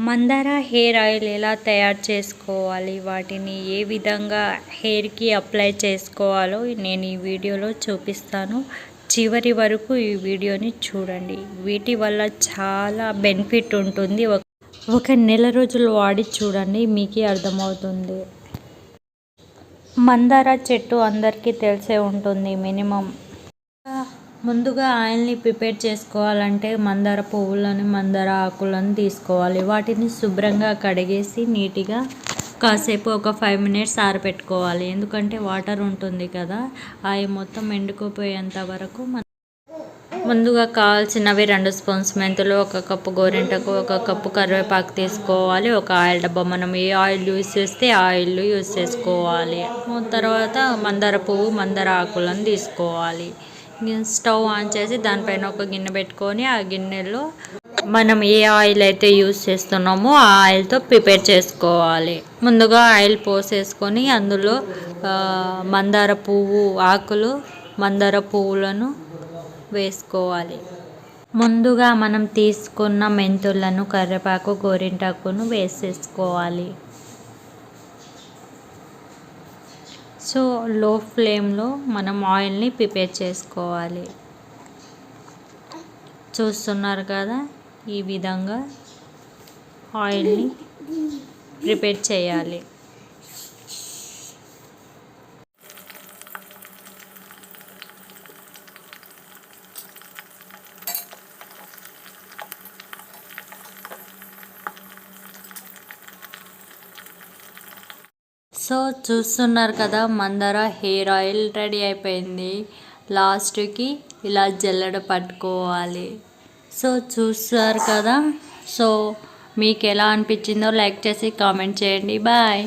మందార hair oil ఎలా తయారు చేసుకోవాలి? వాటిని ఏ విధంగా హెయిర్కి అప్లై చేసుకోవాలో నేను ఈ వీడియోలో చూపిస్తాను. చివరి వరకు ఈ వీడియోని చూడండి. వీటి వల్ల చాలా బెనిఫిట్ ఉంటుంది. ఒక- నెల రోజులు వాడి చూడండి మీకే అర్థమవుతుంది. మందార చెట్టు అందరికీ తెలిసే ఉంటుంది. మినిమం ముందుగా ఆయిల్ని ప్రిపేర్ చేసుకోవాలంటే మందార పువ్వులను మందార ఆకులను తీసుకోవాలి. వాటిని శుభ్రంగా కడిగేసి నీట్గా కాసేపు ఒక ఫైవ్ మినిట్స్ ఆరబెట్టుకోవాలి. ఎందుకంటే వాటర్ ఉంటుంది కదా అవి మొత్తం ఎండుకుపోయేంత వరకు ముందుగా కావాల్సినవి రెండు స్పూన్స్ మెంతులు ఒక కప్పు గోరింటకు ఒక కప్పు కరివేపాకు తీసుకోవాలి ఒక ఆయిల్ డబ్బా. మనం ఏ ఆయిల్ యూస్ చేస్తే ఆయిల్ యూస్ చేసుకోవాలి. తర్వాత మందార పువ్వు మందార ఆకులను తీసుకోవాలి. స్టవ్ ఆన్ చేసి దానిపైన ఒక గిన్నె పెట్టుకొని ఆ గిన్నెలో మనం ఏ ఆయిల్ అయితే యూస్ చేస్తున్నామో ఆ ఆయిల్తో ప్రిపేర్ చేసుకోవాలి. ముందుగా ఆయిల్ పోసేసుకొని అందులో మందార పువ్వు ఆకులు మందార పువ్వులను వేసుకోవాలి. ముందుగా మనం తీసుకున్న మెంతులను కరివేపాకు గోరింటాకును వేసేసుకోవాలి. సో లో ఫ్లేమ్లో మనం ఆయిల్ని ప్రిపేర్ చేసుకోవాలి. చూస్తున్నారు కదా? ఈ విధంగా ఆయిల్ని ప్రిపేర్ చేయాలి. సో చూస్తున్నారు కదా మందర హెయిర్ ఆయిల్ రెడీ అయిపోయింది. లాస్ట్కి ఇలా జల్లెడ పట్టుకోవాలి. సో చూస్తారు కదా సో మీకు ఎలా అనిపించిందో లైక్ చేసి కామెంట్ చేయండి. బాయ్.